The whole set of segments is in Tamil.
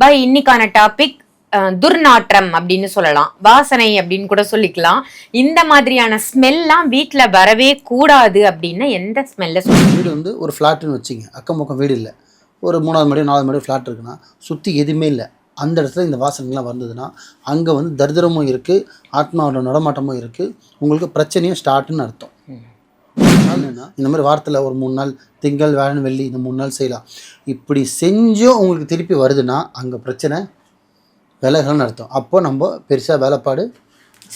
பை இன்னைக்கான டாபிக் துர்நாற்றம் அப்படின்னு சொல்லலாம். வாசனை அப்படின்னு கூட சொல்லிக்கலாம். இந்த மாதிரியான ஸ்மெல்லாம் வீட்டில் வரவே கூடாது அப்படின்னு எந்த ஸ்மெல்ல சொல்லுங்க வீடு வந்து ஒரு ஃப்ளாட்டுன்னு வச்சுங்க. அக்கம் பக்கம் வீடு இல்லை. ஒரு மூணாவது மாடி நாலாவது மாடி ஃப்ளாட் இருக்குன்னா சுற்றி எதுவுமே இல்லை. அந்த இடத்துல இந்த வாசனைகள்லாம் வந்ததுன்னா அங்கே வந்து தரிதிரமும் இருக்குது ஆத்மாவோட நடமாட்டமும் இருக்குது உங்களுக்கு பிரச்சனையும் ஸ்டார்ட்னு அர்த்தம். என்னன்னா இந்த மாதிரி வாரத்தில் ஒரு மூணு நாள் திங்கள் வேளன் வெள்ளி இந்த மூணு நாள் செய்யலாம். இப்படி செஞ்சும் உங்களுக்கு திருப்பி வருதுன்னா அங்கே பிரச்சனை விலகல்னு அர்த்தம். அப்போ நம்ம பெருசாக வேலைப்பாடு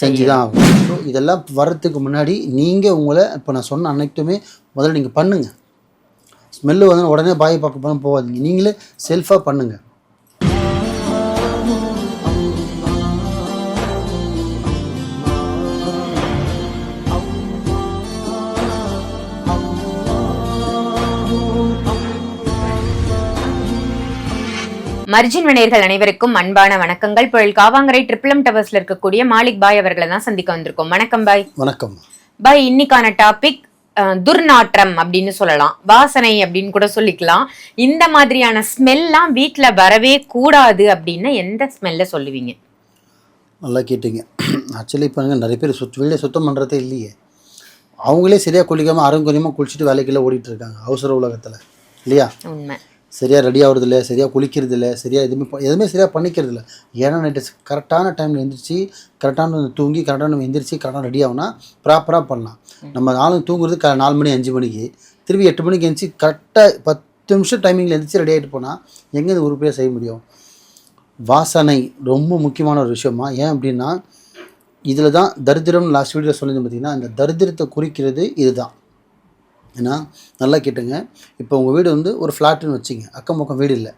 செஞ்சு தான் ஆகும் ஸோ இதெல்லாம் வர்றதுக்கு முன்னாடி நீங்கள் உங்களை இப்போ நான் சொன்ன அனைத்துமே முதல்ல நீங்கள் பண்ணுங்கள் ஸ்மெல்லு வந்து உடனே பாய் பார்க்க போனால் போகாதீங்க. நீங்களே செல்ஃபாக பண்ணுங்கள் மர்ஜின் வினையர்கள் அனைவருக்கும் அன்பான வணக்கங்கள். புயல் காவாங்கரை ட்ரிபிளம் டவர்ஸ்ல இருக்கக்கூடிய மாலிக் பாய் அவர்களை தான் சந்திக்க வந்திருக்கோம். வணக்கம் பாய். வணக்கம். பாய் இன்னைக்கான டாபிக் துர்நாற்றம் அப்படின்னு சொல்லலாம். வாசனை அப்படின்னு கூட சொல்லிக்கலாம். இந்த மாதிரியான ஸ்மெல்லாம் வீட்ல வரவே கூடாது அப்படின்னு எந்த ஸ்மெல்ல சொல்லுவீங்க? நல்லா கேட்டீங்க. ஆக்சுவலி இப்போ நிறைய பேர் சுத் வீடை சுத்தம் பண்ணுறதே இல்லையே. அவங்களே சரியாக குளிக்காமல் அருங்கொலியமாக குளிச்சுட்டு வேலைக்கெல்லாம் ஓடிட்டு இருக்காங்க. அவசர உலகத்தில். இல்லையா? உண்மை. சரியாக ரெடி ஆகுறது இல்லை சரியாக குளிக்கிறது இல்லை சரியாக எதுவுமே எதுவுமே சரியாக பண்ணிக்கிறது இல்லை ஏன்னா நைட்டு கரெக்டான டைமில் எந்திரிச்சு கரெக்டான தூங்கி கரெக்டான எந்திரிச்சு கரெக்டாக ரெடி ஆகுனா ப்ராப்பராக பண்ணலாம். நம்ம நாளும் தூங்குறது க நாலு மணி அஞ்சு மணிக்கு. திருப்பி எட்டு மணிக்கு எந்திரிச்சு கரெக்டாக பத்து நிமிஷம் டைமிங்கில் எந்திரிச்சு ரெடி ஆகிட்டு போனால் எங்கே இது உருப்படியாக செய்ய முடியும்? வாசனை ரொம்ப முக்கியமான ஒரு விஷயமா? ஏன் அப்படின்னா இதில் தான் தரித்திரம் லாஸ்ட் வீடியோ சொல்லியிருந்தேன் பார்த்தீங்கன்னா இந்த தரித்திரத்தை குறிக்கிறது இதுதான். ஏன்னா நல்லா கேட்டுங்க. இப்போ உங்கள் வீடு வந்து ஒரு ஃப்ளாட்டுன்னு வச்சிங்க. அக்கம் பக்கம் வீடு இல்லை.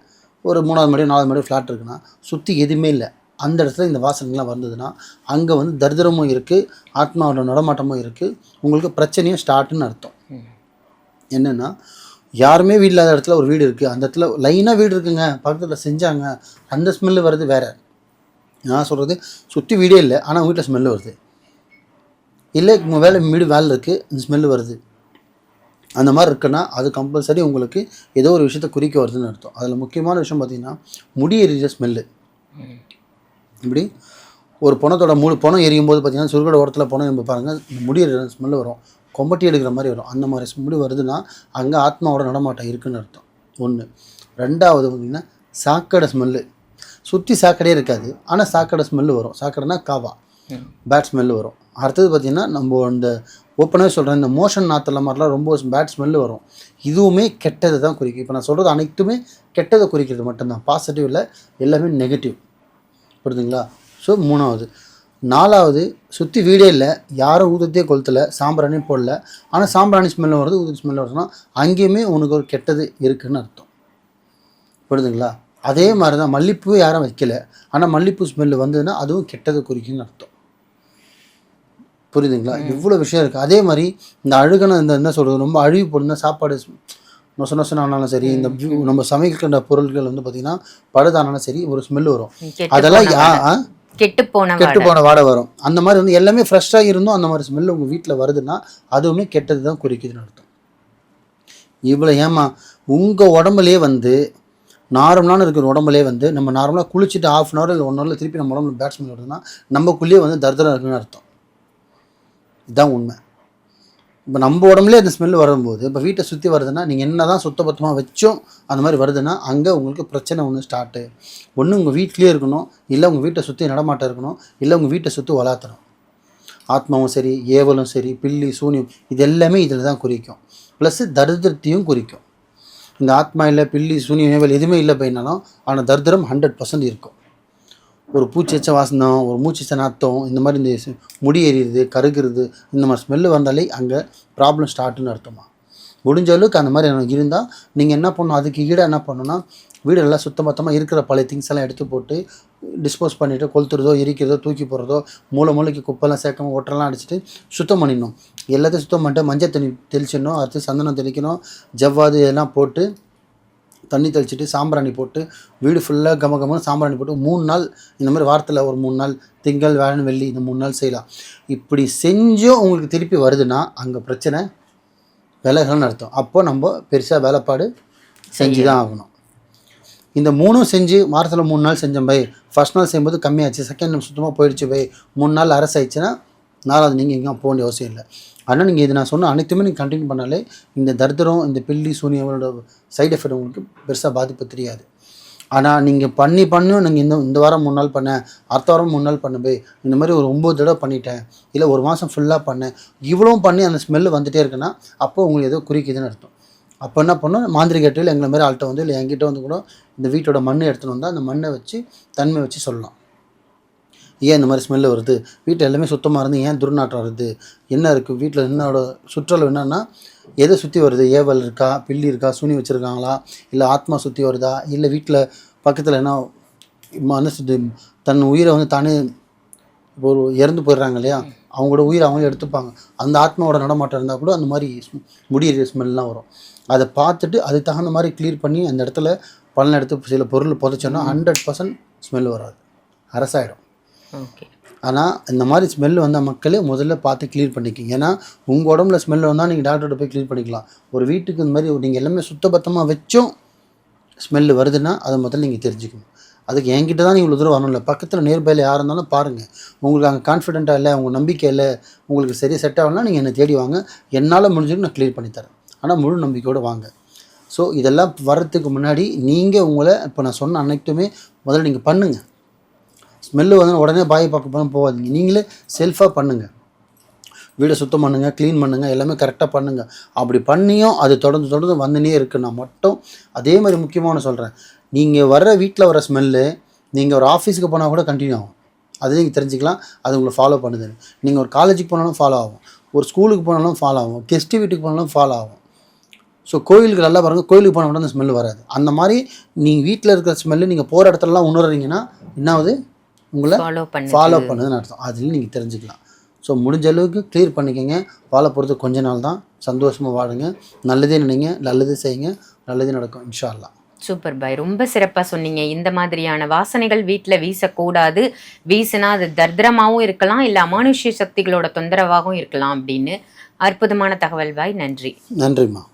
ஒரு மூணாவது மாடி நாலாவது மாடி ஃப்ளாட் இருக்குன்னா சுற்றி எதுவுமே இல்லை. அந்த இடத்துல இந்த வாசனைலாம் வந்ததுன்னா அங்கே வந்து தரிதிரமும் இருக்குது ஆத்மாவோட நடமாட்டமும் இருக்குது உங்களுக்கு பிரச்சனையும் ஸ்டார்ட்டுன்னு அர்த்தம். என்னென்னா யாருமே வீடு இல்லாத இடத்துல ஒரு வீடு இருக்குது அந்த இடத்துல லைனாக வீடு இருக்குங்க. பக்கத்தில் செஞ்சாங்க. அந்த ஸ்மெல்லு வருது வேறு. நான் சொல்கிறது சுற்றி வீடே இல்லை. ஆனால் வீட்டில் ஸ்மெல்லு வருது. இல்லை உங்கள் வேலை வீடு வேலை இருக்குது இந்த ஸ்மெல்லு வருது. அந்த மாதிரி இருக்குன்னா அது கம்பல்சரி உங்களுக்கு ஏதோ ஒரு விஷயத்தை குறிக்க வருதுன்னு அர்த்தம். அதில் முக்கியமான விஷயம் பார்த்தீங்கன்னா முடி எரிஞ்ச ஸ்மெல்லு இப்படி ஒரு பணத்தோட முழு பணம் எரியும் போது பார்த்தீங்கன்னா சுருகோட ஓரத்தில் பணம் நம்ம பாருங்கள் முடி எரிகிற ஸ்மெல்லு வரும். கொம்பட்டி எடுக்கிற மாதிரி வரும். அந்த மாதிரி முடி வருதுன்னா அங்கே ஆத்மாவோட நடமாட்டம் இருக்குன்னு அர்த்தம். ஒன்று ரெண்டாவது பார்த்தீங்கன்னா சாக்கடை ஸ்மெல்லு சுற்றி சாக்கடையே இருக்காது. ஆனால் சாக்கடை ஸ்மெல்லு வரும். சாக்கடைனா காவா. பேட் ஸ்மெல்லு வரும். அடுத்தது பார்த்திங்கன்னா நம்ம இந்த ஓப்பனாக சொல்கிறேன் இந்த மோஷன் நாத்தில் மாதிரிலாம் ரொம்ப பேட் ஸ்மெல்லு வரும். இதுவுமே கெட்டதை தான் குறிக்கும். இப்போ நான் சொல்கிறது அனைத்துமே கெட்டதை குறிக்கிறது மட்டும்தான். பாசிட்டிவ் இல்லை எல்லாமே நெகட்டிவ் புரியுதுங்களா ஸோ மூணாவது. நாலாவது சுற்றி வீடே இல்லை யாரும் ஊதத்தையே கொளுத்தல சாம்பிராணி போடல. ஆனால் சாம்பிராணி ஸ்மெல்லு வருது ஊதி ஸ்மெல்லு வருதுன்னா அங்கேயுமே உனக்கு ஒரு கெட்டது இருக்குதுன்னு அர்த்தம். புரியுதுங்களா அதே மாதிரி தான் மல்லிப்பூ யாரும் வைக்கல. ஆனால் மல்லிப்பூ ஸ்மெல்லு வந்ததுன்னா அதுவும் கெட்டதை குறிக்குன்னு அர்த்தம். புரியுதுங்களா? இவ்வளோ விஷயம் இருக்குது அதே மாதிரி இந்த அழுகன இந்த என்ன சொல்கிறது ரொம்ப அழுகி போடுனா சாப்பாடு நொச நொசன் ஆனாலும் சரி இந்த நம்ம சமைக்கின்ற பொருட்கள் வந்து பார்த்திங்கன்னா பழுதானாலும் சரி ஒரு ஸ்மெல் வரும். அதெல்லாம் யா வாடை. கெட்டு போன கெட்டு வாடை. போன வாடை வரும். அந்த மாதிரி வந்து எல்லாமே ஃப்ரெஷ்ஷாக இருந்தும் அந்த மாதிரி ஸ்மெல் உங்கள் வீட்டில் வருதுன்னா அதுவுமே கெட்டது தான் குறிக்குதுன்னு அர்த்தம். இவ்வளோ ஏமா உங்கள் உடம்புலேயே வந்து நார்மலான இருக்கிற உடம்புலேயே வந்து நம்ம நார்மலாக குளிச்சுட்டு ஆஃப் அன் ஹவர் இல்லை ஒன் ஹவரில் திருப்பி நம்ம உடம்புல பேட் ஸ்மெல் வருதுன்னா நமக்குள்ளேயே வந்து தரித்திரம் இருக்குன்னு அர்த்தம். இதுதான் உண்மை. இப்போ நம்ம உடம்புலேயே அந்த ஸ்மெல் வரும்போது இப்போ வீட்டை சுற்றி வருதுன்னா நீங்கள் என்ன தான் சுத்தபத்தமாக வச்சும் அந்த மாதிரி வருதுன்னா அங்கே உங்களுக்கு பிரச்சனை ஒன்று ஸ்டார்ட்டு ஒன்று உங்கள் வீட்லேயே இருக்கணும் இல்லை உங்கள் வீட்டை சுற்றி நடமாட்டம் இருக்கணும் இல்லை உங்கள் வீட்டை சுற்றி வளர்த்தணும் ஆத்மாவும் சரி ஏவலும் சரி பில்லி சூனியம் இது எல்லாமே இதில் தான் குறிக்கும். ப்ளஸ்ஸு தரித்திரத்தையும் குறிக்கும். இந்த ஆத்மா இல்லை பில்லி சூனியம் ஏவல் எதுவுமே இல்லை போயினாலும் ஆனால் தரித்திரம் ஹண்ட்ரட் பர்சன்ட் இருக்கும். ஒரு பூச்செச்ச வாசனம் ஒரு மூச்செச்ச நாத்தம் இந்த மாதிரி இந்த முடி எரியுறது கருகிறது இந்த மாதிரி ஸ்மெல்லு வந்தாலே அங்கே ப்ராப்ளம் ஸ்டார்ட்னு அர்த்தமா? முடிஞ்ச அளவுக்கு அந்த மாதிரி எனக்கு இருந்தால் நீங்கள் என்ன பண்ணணும்? அதுக்கு ஈடாக என்ன பண்ணணும்னா வீடு எல்லாம் சுத்தமத்தமாக இருக்கிற பழைய திங்ஸ் எல்லாம் எடுத்து போட்டு டிஸ்போஸ் பண்ணிவிட்டு கொளுத்துறதோ எரிக்கிறதோ தூக்கி போடுறதோ மூளை மூளைக்கு குப்பெல்லாம் சேர்க்காம ஒட்டரெல்லாம் அடிச்சுட்டு சுத்தம் பண்ணிடணும். எல்லாத்தையும் சுத்தம் பண்ணிட்டு மஞ்சள் தண்ணி தெளிச்சிடணும் அடுத்து சந்தனம் தெளிக்கணும் ஜவ்வாது இதெல்லாம் போட்டு தண்ணி தெளிச்சிட்டு சாம்பிராணி போட்டு வீடு ஃபுல்லாக கம கமன்னு சாம்பிராணி போட்டு மூணு நாள் இந்த மாதிரி வாரத்தில் ஒரு மூணு நாள் திங்கள் வேளன் வெள்ளி இந்த மூணு நாள் செய்யலாம். இப்படி செஞ்சும் உங்களுக்கு திருப்பி வருதுன்னா அங்கே பிரச்சனை விலகல்னு அர்த்தம். அப்போ நம்ம பெருசாக வேலைப்பாடு செஞ்சு தான் ஆகணும். இந்த மூணும் செஞ்சு வாரத்தில் மூணு நாள் செஞ்சேன் பை. ஃபர்ஸ்ட் நாள் செய்யும்போது கம்மியாச்சு. செகண்ட் சுத்தமாக போயிடுச்சு பை. மூணு நாள் அரசு ஆயிடுச்சுன்னா நாலாவது நீங்கள் எங்கேயும் போக வேண்டிய அவசியம் இல்லை. ஆனால் நீங்கள் இது நான் சொன்ன அனைத்துமே நீங்கள் கண்டினியூ பண்ணாலே இந்த தரித்திரம் இந்த பில்லி சூனியங்களோட சைடு எஃபெக்ட் உங்களுக்கு பெருசாக பாதிப்பு தெரியாது. ஆனால் நீங்கள் பண்ணி பண்ணும் நீங்கள் இந்த இந்த வாரம் மூணு நாள் பண்ணேன் அடுத்த வாரம் மூணு நாள் பண்ண போய் இந்த மாதிரி ஒரு ஒம்பது தடவை பண்ணிட்டேன் இல்லை ஒரு மாதம் ஃபுல்லாக பண்ணேன் இவ்வளவும் பண்ணி அந்த ஸ்மெல்லு வந்துகிட்டே இருக்குன்னா அப்போ உங்களுக்கு ஏதோ குறிக்குதுன்னு அர்த்தம். அப்போ என்ன பண்ணோம்? மாந்திரிகட்டில் எங்களை மாதிரி ஆள்கிட்ட வந்து இல்லை என்கிட்ட வந்து கூட இந்த வீட்டோட மண்ணை எடுத்துகிட்டு வந்தால் அந்த மண்ணை வச்சு தன்மை வச்சு சொல்லலாம். ஏன் இந்த மாதிரி ஸ்மெல்லு வருது? வீட்டில் எல்லாமே சுத்தமாக இருந்து ஏன் துர்நாற்றம் வருது? என்ன இருக்குது வீட்டில் என்னோட சுற்றளவு என்னென்னா எதை சுற்றி வருது? ஏவல் இருக்கா? பில்லி இருக்கா? சுனி வச்சுருக்காங்களா? இல்லை ஆத்மா சுற்றி வருதா? இல்லை வீட்டில் பக்கத்தில் என்ன மனசு தன் உயிரை வந்து தானே இப்போ ஒரு இறந்து போயிடுறாங்க இல்லையா? அவங்களோட உயிரை அவங்களே எடுத்துப்பாங்க. அந்த ஆத்மாவோட நடமாட்டம் இருந்தால் கூட அந்த மாதிரி முடியிற ஸ்மெல்லாம் வரும். அதை பார்த்துட்டு அதுக்கு தகுந்த மாதிரி கிளியர் பண்ணி அந்த இடத்துல பலன் எடுத்து சில பொருள் புதைச்சோன்னா ஹண்ட்ரட் பர்சன்ட் ஸ்மெல் வராது. அரசாயிடும் ஆனால் இந்த மாதிரி ஸ்மெல் வந்த மக்களே முதல்ல பார்த்து க்ளீன் பண்ணிக்கிங்க. ஏன்னா உங்கள் உடம்புல ஸ்மெல் வந்தால் நீங்கள் டாக்டர்கிட்ட போய் க்ளீன் பண்ணிக்கலாம். ஒரு வீட்டுக்கு இந்த மாதிரி நீங்கள் எல்லாமே சுத்தபத்தமாக வச்சும் ஸ்மெல்லு வருதுன்னா அதை முதல்ல நீங்கள் தெரிஞ்சுக்கணும். அதுக்கு என்கிட்ட தான் நீங்கள் இவ்வளோ தூரம் வரணும் இல்லை பக்கத்தில் நியர்பையில் யார் இருந்தாலும் பாருங்கள் உங்களுக்கு அங்கே கான்ஃபிடென்ட்டாக இல்லை உங்கள் நம்பிக்கை இல்லை உங்களுக்கு சரியாக செட் ஆகலனா நீங்கள் என்னை தேடி வாங்க. என்னால் முடிஞ்சது நான் க்ளியர் பண்ணித்தரேன் ஆனால் முழு நம்பிக்கையோடு வாங்க. ஸோ இதெல்லாம் வர்றதுக்கு முன்னாடி நீங்கள் உங்களை இப்போ நான் சொன்ன அனைத்துமே முதல்ல நீங்கள் பண்ணுங்கள் ஸ்மெல்லு வந்து உடனே பாய் பார்க்க போனால் போகாதீங்க. நீங்களே செல்ஃபாக பண்ணுங்கள் வீடை சுத்தம் பண்ணுங்கள் க்ளீன் பண்ணுங்கள் எல்லாமே கரெக்டாக பண்ணுங்கள் அப்படி பண்ணியும் அது தொடர்ந்து தொடர்ந்து வந்துனே இருக்குன்னா மட்டும் அதே மாதிரி முக்கியமான சொல்கிறேன் நீங்கள் வர்ற வீட்டில் வர ஸ்மெல்லு நீங்கள் ஒரு ஆஃபீஸுக்கு போனால் கூட கண்டினியூ ஆகும். அது நீங்கள் தெரிஞ்சுக்கலாம். அது உங்களை ஃபாலோ பண்ணுது. நீங்கள் ஒரு காலேஜுக்கு போனாலும் ஃபாலோ ஆகும். ஒரு ஸ்கூலுக்கு போனாலும் ஃபாலோ ஆகும். கெஸ்ட்டு வீட்டுக்கு போனாலும் ஃபாலோ ஆகும். ஸோ கோயிலுக்கு நல்லா பாருங்கள் கோயிலுக்கு போனால் மட்டும் அந்த ஸ்மெல் வராது. அந்த மாதிரி நீங்கள் வீட்டில் இருக்கிற ஸ்மெல்லு நீங்கள் போகிற இடத்துலலாம் உணர்றீங்கன்னா என்னாவது உங்களை ஃபாலோ பண்ணு ஃபாலோ பண்ணுதுன்னு அர்த்தம். அதுலேயும் நீங்கள் தெரிஞ்சுக்கலாம். ஸோ முடிஞ்ச அளவுக்கு க்ளியர் பண்ணிக்கங்க. ஃபாலோ போகிறது கொஞ்ச நாள் தான். சந்தோஷமாக வாழுங்க. நல்லதே நினைங்க. நல்லதே செய்யுங்க. நல்லதே நடக்கும் இன்ஷா அல்லாஹ் சூப்பர் பாய் ரொம்ப சிறப்பா சொன்னீங்க. இந்த மாதிரியான வாசனைகள் வீட்ல வீசக்கூடாது. வீசினா அது தர்திரமாவும் இருக்கலாம். இல்ல அமானுஷ்ய சக்திகளோட தொந்தரவாகவும் இருக்கலாம் அப்படின்னு அற்புதமான தகவல் பாய் நன்றி. நன்றிம்மா.